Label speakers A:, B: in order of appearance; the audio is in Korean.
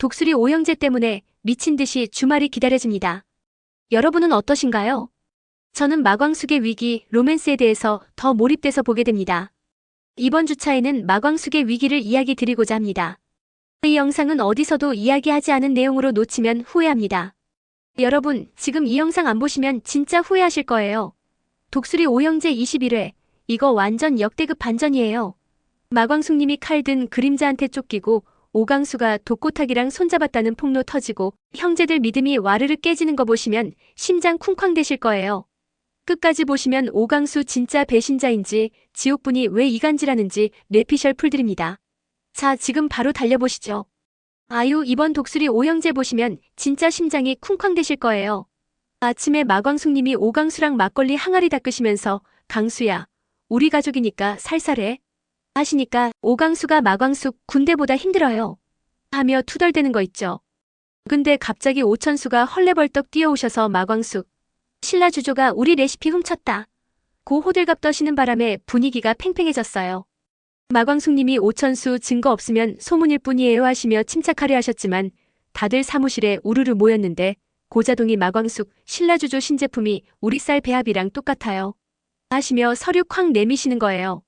A: 독수리 오형제 때문에 미친 듯이 주말이 기다려집니다. 여러분은 어떠신가요? 저는 마광숙의 위기, 로맨스에 대해서 더 몰입돼서 보게 됩니다. 이번 주차에는 마광숙의 위기를 이야기 드리고자 합니다. 이 영상은 어디서도 이야기하지 않은 내용으로 놓치면 후회합니다. 여러분, 지금 이 영상 안 보시면 진짜 후회하실 거예요. 독수리 오형제 21회. 이거 완전 역대급 반전이에요. 마광숙님이 칼 든 그림자한테 쫓기고 오강수가 독고타기랑 손잡았다는 폭로 터지고 형제들 믿음이 와르르 깨지는 거 보시면 심장 쿵쾅 되실 거예요. 끝까지 보시면 오강수 진짜 배신자인지 지옥분이 왜 이간질하는지 뇌피셜 풀드립니다. 자, 지금 바로 달려보시죠. 아유, 이번 독수리 오형제 보시면 진짜 심장이 쿵쾅 되실 거예요. 아침에 마광숙님이 오강수랑 막걸리 항아리 닦으시면서 강수야, 우리 가족이니까 살살해. 하시니까 오강수가 마광숙 군대보다 힘들어요. 하며 투덜대는 거 있죠. 근데 갑자기 오천수가 헐레벌떡 뛰어오셔서 마광숙, 신라 주조가 우리 레시피 훔쳤다. 고 호들갑 떠시는 바람에 분위기가 팽팽해졌어요. 마광숙님이 오천수 증거 없으면 소문일 뿐이에요 하시며 침착하려 하셨지만 다들 사무실에 우르르 모였는데 고자동이 마광숙 신라주조 신제품이 우리 쌀 배합이랑 똑같아요. 하시며 서류 쾅 내미시는 거예요.